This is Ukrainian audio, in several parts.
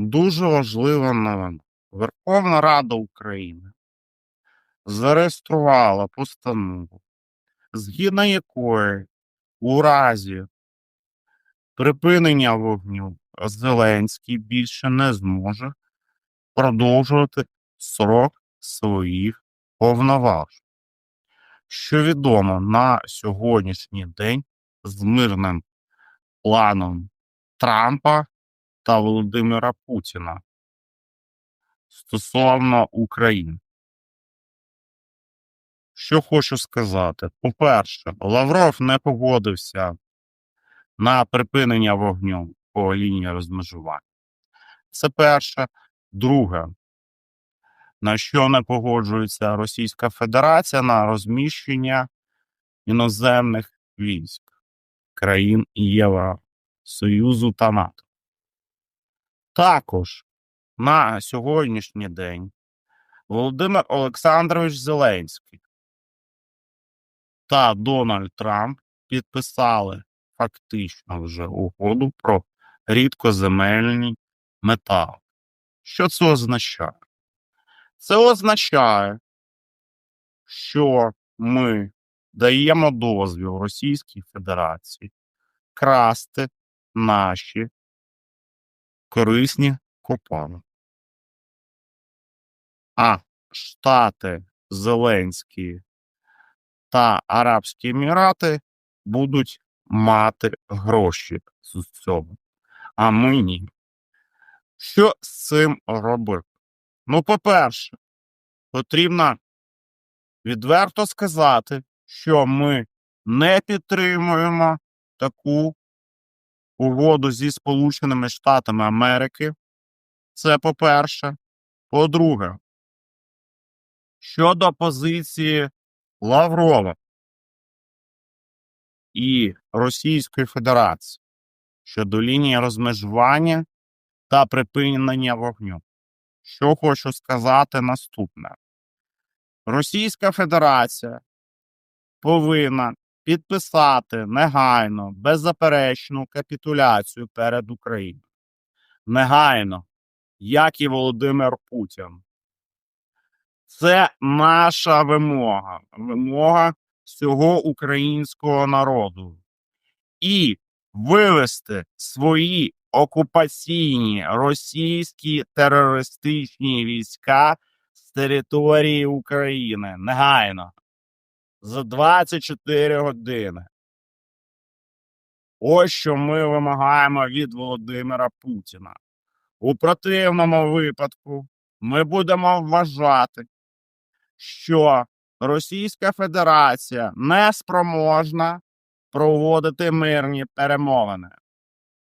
Дуже важлива новина. Верховна Рада України зареєструвала постанову, згідно якої у разі припинення вогню Зеленський більше не зможе продовжувати срок своїх повноважень. Що відомо на сьогоднішній день з мирним планом Трампа та Володимира Путіна стосовно України. Що хочу сказати. По-перше, Лавров не погодився на припинення вогню по лінії розмежування. Це перше. Друге, на що не погоджується Російська Федерація на розміщення іноземних військ країн Євросоюзу та НАТО. Також на сьогоднішній день Володимир Олександрович Зеленський та Дональд Трамп підписали фактично вже угоду про рідкоземельні метали. Що це означає? Це означає, що ми даємо дозвіл Російській Федерації красти наші корисні копалини. А Штати Зеленські та Арабські Емірати будуть мати гроші з цього, а ми ні. Що з цим робити? Ну, по-перше, потрібно відверто сказати, що ми не підтримуємо таку угоду зі Сполученими Штатами Америки. Це по-перше. По-друге, щодо позиції Лаврова і Російської Федерації щодо лінії розмежування та припинення вогню. Що хочу сказати наступне: Російська Федерація повинна підписати негайно беззаперечну капітуляцію перед Україною. Негайно, як і Володимир Путін. Це наша вимога, вимога всього українського народу. І вивести свої окупаційні російські терористичні війська з території України негайно за 24 години. Ось що ми вимагаємо від Володимира Путіна. У противному випадку ми будемо вважати, що Російська Федерація не спроможна проводити мирні перемовини.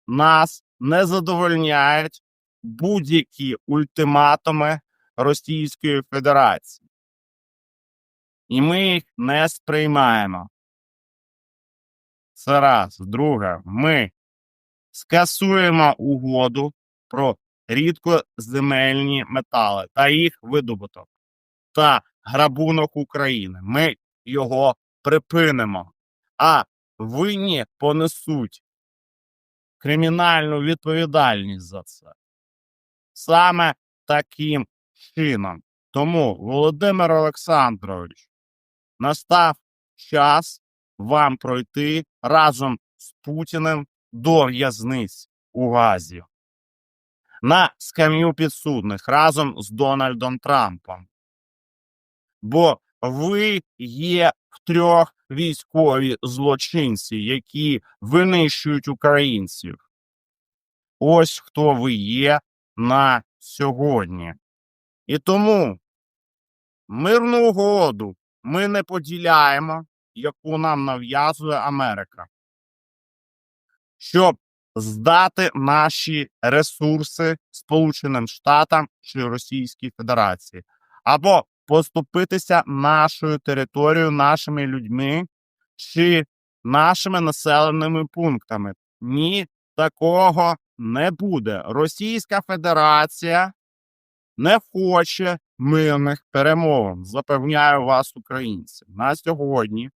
Нас не задовольняють будь-які ультиматуми Російської Федерації. І ми їх не сприймаємо. Це раз. Друге, ми скасуємо угоду про рідкоземельні метали та їх видобуток та грабунок України. Ми його припинимо, а винні понесуть кримінальну відповідальність за це. Саме таким чином. Тому, Володимир Олександрович, настав час вам пройти разом з Путіним до в'язниць у Газі на скам'ю підсудних разом з Дональдом Трампом. Бо ви є втрьох військові злочинці, які винищують українців. Ось хто ви є на сьогодні. І тому мирну угоду ми не поділяємо, яку нам нав'язує Америка. Щоб здати наші ресурси Сполученим Штатам чи Російській Федерації, або поступитися нашою територією, нашими людьми чи нашими населеними пунктами. Ні, такого не буде. Російська Федерація не хоче мирних перемовин. Запевняю вас, українці. На сьогодні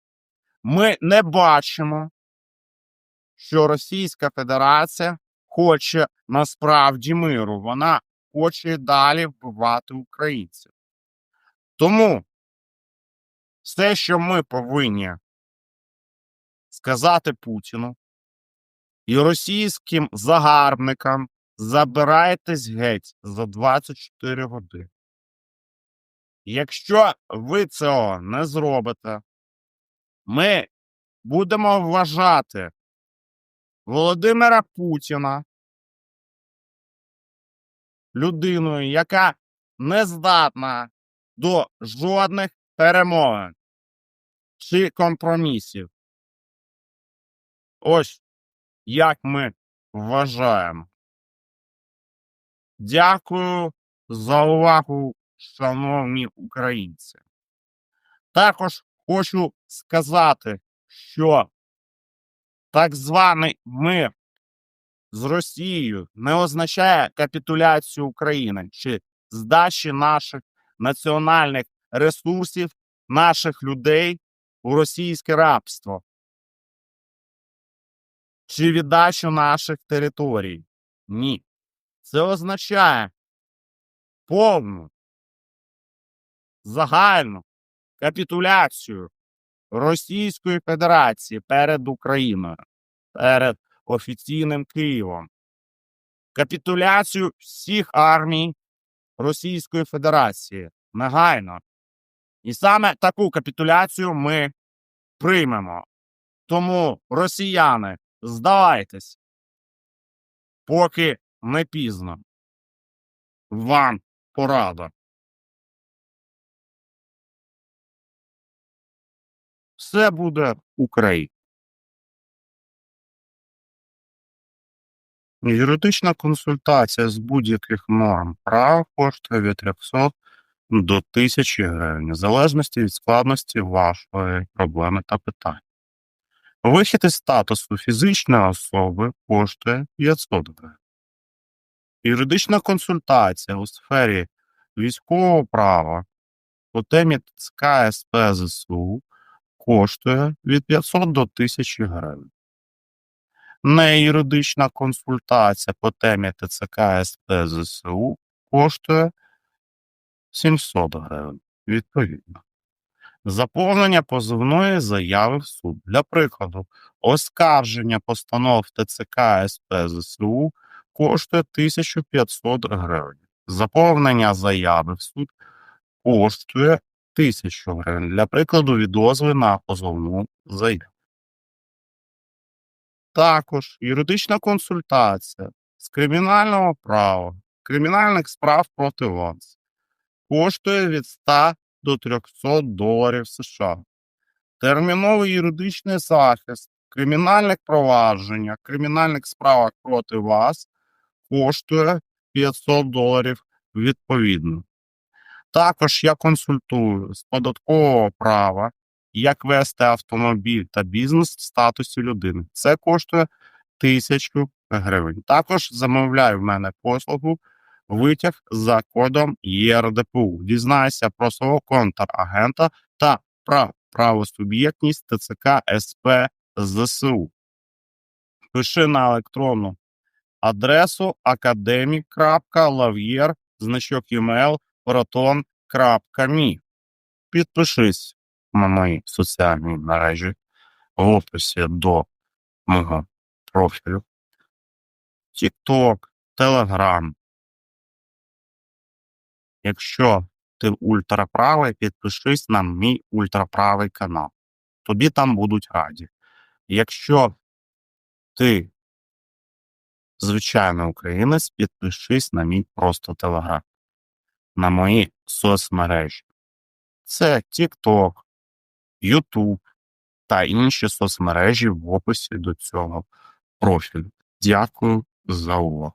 ми не бачимо, що Російська Федерація хоче насправді миру. Вона хоче далі вбивати українців. Тому все, що ми повинні сказати Путіну і російським загарбникам, забирайтесь геть за 24 години. Якщо ви цього не зробите, ми будемо вважати Володимира Путіна людиною, яка не здатна до жодних перемовин чи компромісів. Ось як ми вважаємо. Дякую за увагу, шановні українці. Також хочу сказати, що так званий мир з Росією не означає капітуляцію України чи здачі наших національних ресурсів, наших людей у російське рабство чи віддачу наших територій. Ні. Це означає повну загальну капітуляцію Російської Федерації перед Україною, перед офіційним Києвом, капітуляцію всіх армій Російської Федерації негайно. І саме таку капітуляцію ми приймемо. Тому, росіяни, здавайтесь, поки не пізно. Вам порада. Все буде Україна. Юридична консультація з будь-яких норм права коштує від 300 до 1000 гривень, в залежності від складності вашої проблеми та питань. Вихід із статусу фізичної особи коштує 500 гривень. Юридична консультація у сфері військового права по темі ТЦК СП ЗСУ коштує від 500 до 1000 гривень. Неюридична консультація по темі ТЦК СП ЗСУ коштує 700 гривень, відповідно. Заповнення позовної заяви в суд. Для прикладу, оскарження постанов ТЦК СП ЗСУ коштує 1500 гривень. Заповнення заяви в суд коштує 1000 гривень. Для прикладу, відозви на позовну заяву. Також юридична консультація з кримінального права, кримінальних справ проти вас коштує від 100 до 300 доларів США. Терміновий юридичний захист в кримінальних провадженнях, кримінальних справах проти вас коштує 500 доларів відповідно. Також я консультую з податкового права, як вести автомобіль та бізнес в статусі людини. Це коштує 1000 гривень. Також замовляю в мене послугу витяг за кодом ЄРДПУ. Дізнайся про свого контрагента та про правосуб'єктність ТЦК СП ЗСУ. Пиши на електронну адресу academic.lavier, значок email proton.me. Підпишись на мої соціальні мережі в описі до мого профілю. TikTok, Telegram. Якщо ти ультраправий, підпишись на мій ультраправий канал. Тобі там будуть раді. Якщо ти звичайний українець, підпишись на мій просто телеграм, на мої соцмережі. Це TikTok, YouTube та інші соцмережі в описі до цього профілю. Дякую за увагу.